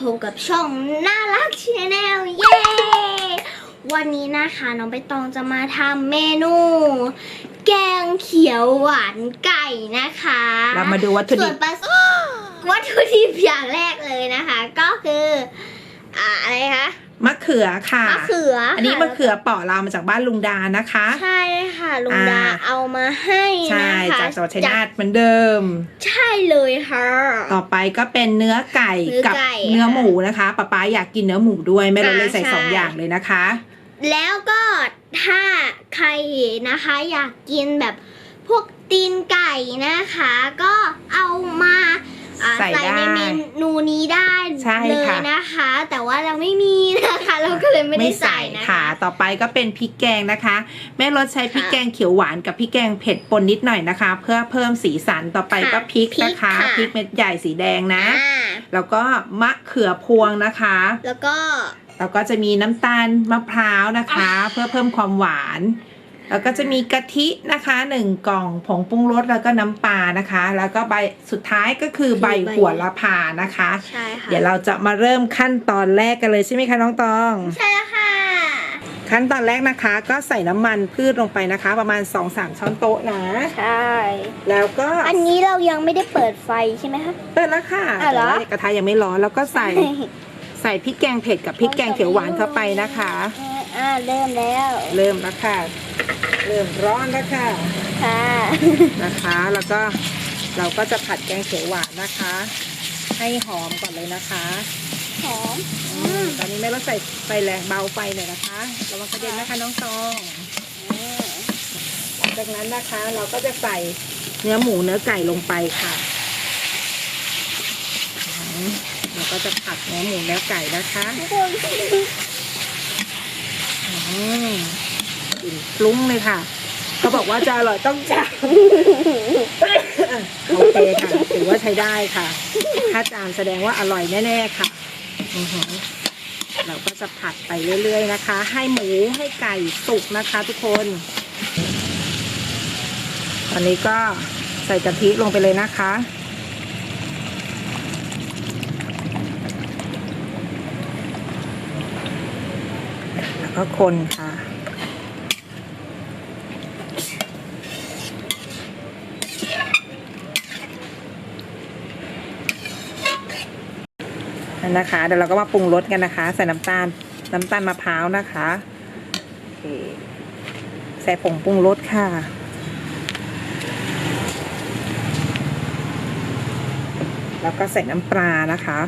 พบกับช่องน่ารักชาแนลเย้ วันนี้นะคะ น้องใบตองจะมาทำเมนู แกงเขียวหวานไก่นะคะเรามาดูวัตถุส่ดิวนบ ผสมวัตถุดิบอย่างแรกเลยนะคะ ก็คืออ่าอะไรคะมะเขือค่ะ มะเขืออันนี้ค่มะเขือเปาะเรามาจากบ้านลุงดานะคะ ใช่ค่ะลุงอ่าดาเอามาให้ใช่นะคะจากจังหวัดชัยนาทเหมือนเดิม ใช่เลยค่ะ ต่อไปก็เป็นเนื้อไก่เนื้อกับไก่เนื้อหมูนะคะป๊าป๊าอยากกินเนื้อหมูด้วยแม่เราเลยใส่อ่าสองใช่อย่างเลยนะคะ แล้วก็ถ้าใครนะคะอยากกินแบบพวกตีนไก่นะคะ ก็เอามาอ่าใส่ได้ในเมนูนี้ได้ใช่เลยค่ะ นะคะ แต่ว่าเราไม่มีนะคะ เราก็เลยไม่ได้ใส่นะค่ะคะต่อไปก็เป็นพริกแกงนะคะ แม่รสใช้พริกค่ะแกงเขียวหวานกับพริกแกงเผ็ดปนนิดหน่อยนะคะ เพื่อเพิ่มสีสันต่อไปค่ะก็พริกพริกนะคะค่ะพริกเม็ดใหญ่สีแดงนะอ่าแล้วก็มะเขือพวงนะคะ แล้วก็แล้วก็จะมีน้ำตาลมะพร้าวนะคะ เพื่อเพิ่มความหวาน แล้วก็จะมีกะทินะคะหนึ่งกล่องผงปรุงรสแล้วก็น้ำปลานะคะ แล้วก็ใบสุดท้ายก็คือใบหัวละพานะคะ ใช่ค่ะ เดี๋ยวเราจะมาเริ่มขั้นตอนแรกกันเลยใช่ไหมคะน้องตอง ใช่ค่ะ ขั้นตอนแรกนะคะ ก็ใส่น้ำมันพืชลงไปนะคะ ประมาณ 2-3 ช้อนโต๊ะนะ ใช่ แล้วก็อันนี้เรายังไม่ได้เปิดไฟใช่ไหมคะ เปิดแล้วค่ะอะเหรอแต่ว่ากระทะยังไม่ร้อนแล้วก็ใส่ใส่พริกแกงเผ็ดกับพริกแกงเขียวหวานเข้าไปนะคะ อ่าเริ่มแล้ว เริ่มแล้วค่ะ เริ่มร้อนแล้วค่ะ ค่ะ นะคะ แล้วก็เราก็จะผัดแกงเขียวหวานนะคะ ให้หอมก่อนเลยนะคะหอมอืมตอนนี้แม่เราใส่ไฟแรงเบาไฟหน่อยนะคะระวังกระเด็นนะคะน้องตองหลังจากนั้นนะคะเราก็จะใส่เนื้อหมูเนื้อไก่ลงไปค่ะอืมเราก็จะผัดเนื้อหมูเนื้อไก่นะคะทุกคน อืมกลิ่นปรุ้งเลยค่ะ เขาบอกว่าจะอร่อยต้องจามโอเคค่ะถือว่าใช้ได้ค่ะถ้าจามแสดงว่าอร่อยแน่ๆค่ะอือหือเราก็จะผัดไปเรื่อยๆนะคะ ให้หมูให้ไก่สุกนะคะทุกคน ตอนนี้ก็ใส่กะทิลงไปเลยนะคะแล้วก็คนค่ะ นะคะ เดี๋ยวเราก็มาปรุงรสกันนะคะ ใส่น้ำตาล น้ำตาลมะพร้าวนะคะใส่ผงปรุงรสค่ะแล้วก็ใส่น้ำปลานะคะ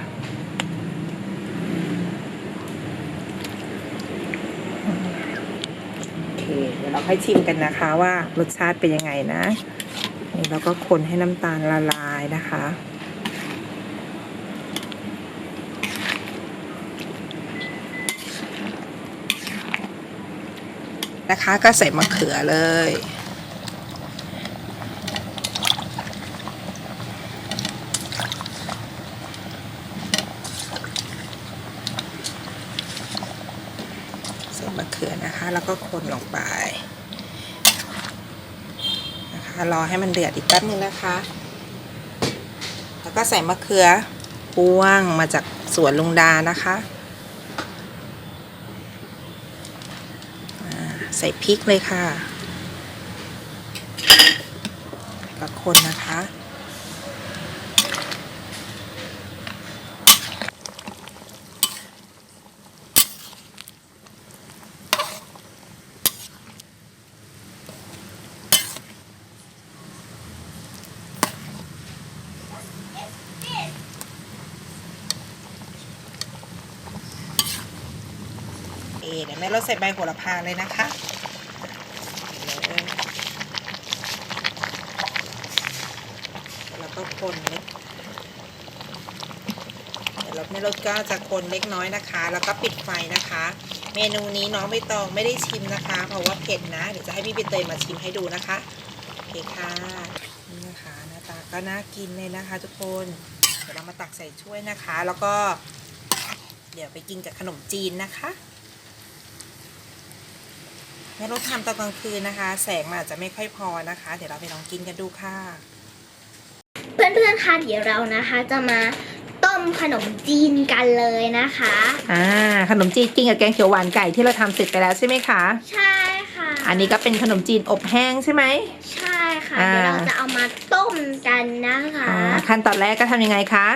โอเค เดี๋ยวเราให้ชิมกันนะคะว่ารสชาติเป็นยังไงนะนี่เราก็คนให้น้ำตาลละลายนะคะ นะคะ ก็ใส่มะเขือเลย ใส่มะเขือนะคะ แล้วก็คนลงไปนะคะรอให้มันเดือดอีกแป๊บนึงนะคะ แล้วก็ใส่มะเขือพวงมาจากสวนลุงดานะคะอ่า ใส่พริกเลยค่ะแล้วก็คนนะคะ เดี๋ยวแม่เราใส่ใบโหระพาเลยนะคะเลยแล้วก็คนเล็กเดี๋ยวเราแม่เราก็จะคนเล็กน้อยนะคะ แล้วก็ปิดไฟนะคะ เมนูนี้น้องใบตองไม่ได้ชิมนะคะ เพราะว่าเผ็ดนะเดี๋ยวจะให้พี่ใบเตยมาชิมให้ดูนะคะโอเคค่ะนี่นะคะหน้าตาก็น่ากินเลยนะคะ ทุกคนเดี๋ยวเรามาตักใส่ถ้วยนะคะ แล้วก็เดี๋ยวไปกินกับขนมจีนนะคะ แม่รถทำตอนกลางคืนนะคะ แสงมันอาจจะไม่ค่อยพอนะคะ เดี๋ยวเราไปลองกินกันดูค่ะ เพื่อนๆคะเดี๋ยวเรานะคะ จะมาต้มมขนมจีนกันเลยนะคะ อ่า ขนมจีนกินกับแกงเขียวหวานไก่ที่เราทำเสร็จไปแล้วใช่ไหมคะ ใช่ค่ะ อันนี้ก็เป็นขนมจีนอบแห้งใช่ไหม ใช่ค่ะ อ่า เดี๋ยวเราจะเอามาต้มกันนะคะ อ่าขั้นตอนแรกก็ทำยังไงคะ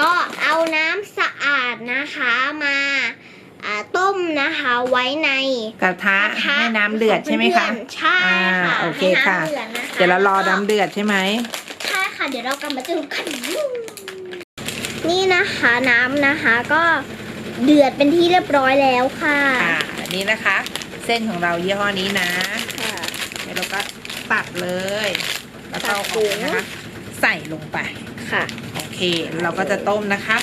ก็เอาน้ำสะอาดนะคะมา อ่าต้มนะคะ ไว้ใน กระทะกระทะ ให้น้ำเดือดใช่ไหมคะเพื่อนๆใช่ค่ะอ่าโอเคให้ค่ะน้ำเดือดนะคะเดี๋ยวเรารอแล้วก็น้ำเดือดใช่ไหม ใช่ค่ะ เดี๋ยวเรากลับมาดูกันนี่นะคะน้ำนะคะก็เดือดเป็นที่เรียบร้อยแล้วค่ะอ่าอันนี้นะคะ เส้นของเรายี่ห้อนี้นะค่ะเดี๋ยวเราก็ตัดเลย แล้วก็เอาออกนะคะ ใส่ลงไป ค่ะ โอเค เราก็จะต้มนะคะ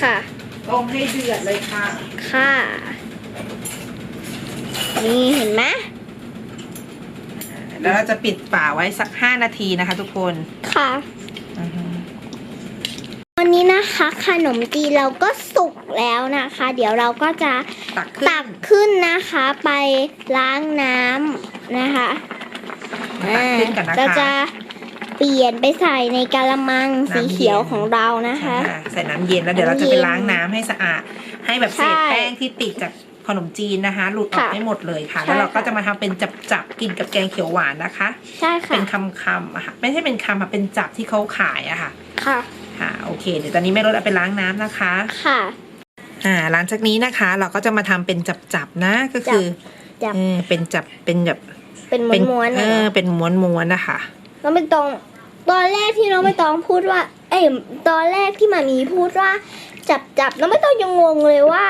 ค่ะ ต้มให้เดือดเลยค่ะ ค่ะ นี่เห็นไหมแล้วเราจะปิดฝาไว้สัก5นาทีนะคะ ทุกคน ค่ะอือฮึวันนี้นะคะขนมจีนเราก็สุกแล้วนะคะ เดี๋ยวเราก็จะตักขึ้นตักขึ้นนะคะ ไปล้างน้ำนะคะ ตักขึ้นก่อนนะเราคะจะ เปลี่ยนไปใส่ในกะละมังสีน้ำเย็นเขียวของเรานะคะค่ะใส่น้ำเย็นแล้วเดี๋ยวเราจะไปล้างน้ำให้สะอาด ให้แบบเศษใช่แป้งที่ติดจากขนมจีนนะคะ หลุดออกค่ะให้หมดเลยค่ะใช่แล้วเราก็ค่ะจะมาทำเป็นจับๆกินกับแกงเขียวหวานนะคะ ใช่ค่ะ เป็นคำคำๆอะค่ะ ไม่ใช่เป็นคำอะเป็นจับที่เขาขายอะค่ะ ค่ะ ค่ะ โอเค เดี๋ยวตอนนี้แม่รถเอาไปล้างน้ำนะคะ ค่ะ อ่า หลังจากนี้นะคะ เราก็จะมาทำเป็นจับๆนะ ก็คือจับเออเป็นจับ เป็นแบบ เป็นเป็นม้วนๆเอนะอคะเป็นม้วนๆนะคะ น้องไม่ตอง ตอนแรกที่น้องไม่ตองพูดว่า เอ้ยตอนแรกที่มามีพูดว่า จับจับน้องไม่ต้องยังงงเลยว่า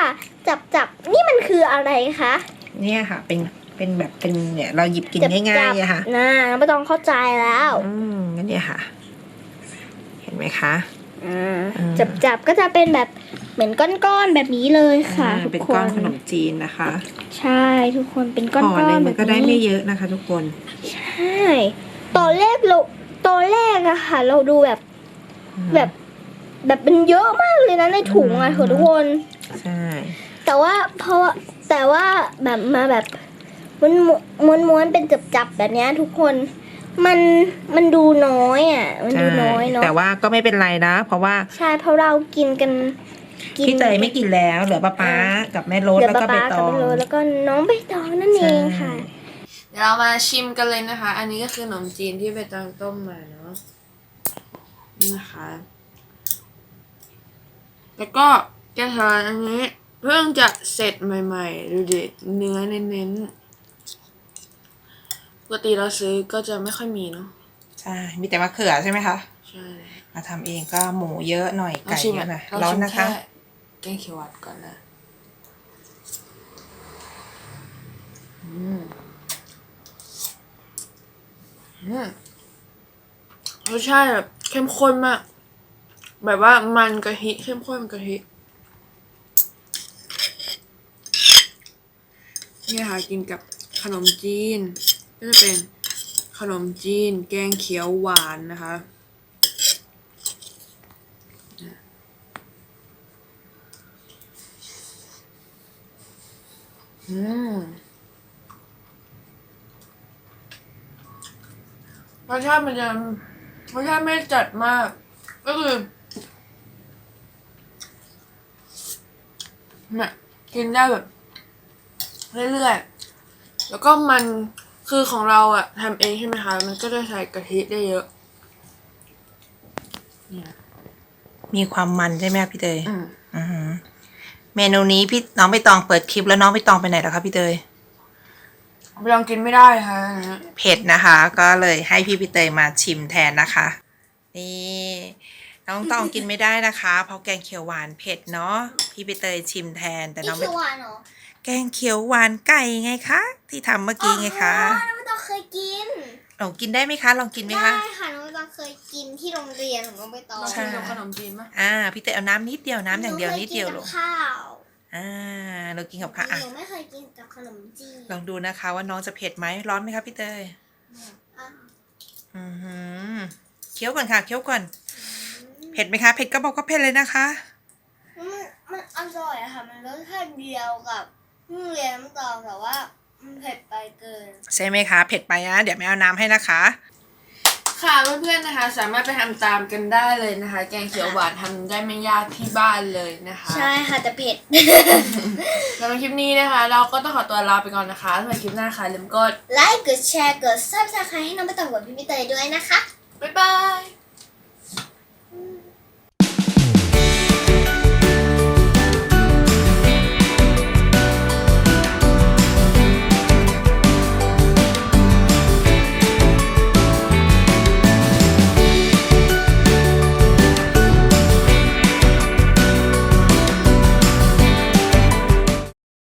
จับจับนี่มันคืออะไรคะเนี่ยค่ะ เป็นเป็นแบบเป็นเนี่ยเราหยิบกินจับง่ายๆอะค่ะนะน้องไม่ต้องเข้าใจแล้วอืมงั้นเนี่ยค่ะ เห็นไหมคะอ่าอืมจับจับก็จะเป็นแบบเหมือนก้อนๆแบบนี้เลยค่ะอ่าทุกเป็นคก้อนนขนมจีนนะคะ ใช่ทุกคนเป็นก้อนห่อหๆนึ่งแบมันบก็ได้ไม่นี้เยอะนะคะ ทุกคน ใช่ ตอนแรกเราตอนแรกอะค่ะ เราดูแบบอืมแบบ แบบเป็นเยอะมากเลยนะในถุงอะอืมค่ะทุกคน ใช่ แต่ว่าเพราะว่าแต่ว่าแบบมาแบบม้วนม้วนม้วนเป็นจับจับแบบเนี้ยทุกคนมันมันดูน้อยอะ มันดูน้อยเนาะแต่ว่าก็ไม่เป็นไรนะ เพราะว่าใช่เพราะเรากินกันกิพี่เตยไม่กินแล้ว เหลือป้าป๊ากับแม่รถเดี๋ยวแล้วก็ใบป๊าตกับองไปเลยแล้วก็น้องใบตองนั่นเองค่ะเดี๋ยวเรามาชิมกันเลยนะคะ อันนี้ก็คือขนมจีนที่ใบตองต้มมาเนาะนี่นะคะ แล้วก็แกงทานอันนี้เพิ่งจะเสร็จใหม่ๆดูดิเนื้อเน้นๆปกติเราซื้อก็จะไม่ค่อยมีเนาะใช่ มีแต่มะเขือใช่ไหมคะ ใช่มาทำเองก็หมูเยอะหน่อยเราไก่ชิมเยอะอะหน่อยเราร้อนชิมนะคะแค่แกงเขียวหวานก่อนนะ อืมอืม รสชาติแบบเข้มข้นมาก แบบว่ามันกะทิเข้มข้นกะทินี่ค่ะกินกับขนมจีน ก็จะเป็นขนมจีน แกงเขียวหวานนะคะอืม รสชาติมันจะรสชาติไม่จัดมาก ก็คือเนี่ยกินได้แบบ เรื่อยๆ แล้วก็มันคือของเราอะทำเองใช่ไหมคะ มันก็จะใส่กะทิได้เยอะมีความมันใช่ไหมคะพี่เตยอืม อือหือเมนูนี้พี่น้องใบตองเปิดคลิปแล้วน้องใบตองไปไหนแล้วคะพี่เตย ไปลองกินไม่ได้ค่ะอันนี้เผ็ดนะคะ ก็เลยให้พี่พี่เตยมาชิมแทนนะคะ นี่น้องตองกินไม่ได้นะคะ เพราะแกงเขียวหวานเผ็ดเนาะพี่พี่เตยชิมแทนแต่น้องนี่ใบคือหวานเหรอแกงเขียวหวานไก่ไงคะ ที่ทำเมื่อกี้ไงคะอ๋อน้องไม่ต้องเคยกินลองกินได้ไหมคะ ลองกินไหมได้คะค่ะน้องไม่ต้องเคยกินที่โรงเรียนของน้องใบตองลองใช่กินกับขนมจีนไหมอ่าพี่เตยเอาน้ำนิดเดียวน้ำอย่างเดียวนิดเดียวหลูนูกเคยกินกับข้าว อ่าเรากินกับข้าวอะหนูไม่เคยกินกับขนมจีนลองดูนะคะว่าน้องจะเผ็ดไหมร้อนไหมคะพี่เตยอะอือหือเคี้ยวก่อนค่ะเคี้ยวก่อน เผ็ดไหมคะเผ็ดก็บอกว่าเผ็ดเลยนะคะ มันมันอร่อยอะค่ะ มันรสชาติเดียวกับโรงเรียนน้ำตองแต่ว่ามันเผ็ดไปเกิน ใช่ไหมคะ เผ็ดไปนะเดี๋ยวไม่เอาน้ำให้นะคะ ค่ะเพื่อนๆนะคะ สามารถไปทำตามกันได้เลยนะคะ แกงเขียวหวานทำได้ไม่ยากที่บ้านเลยนะคะใช่ค่ะแต่เผ็ด สำหรับคลิปนี้นะคะ เราก็ต้องขอตัวลาไปก่อนนะคะสำหรับคลิปหน้าค่ะลืมกดไลค์กดแชร์กดซับสไครต์ให้น้องไปต่อกับพี่พี่เตยด้วยนะคะ บ๊ายบาย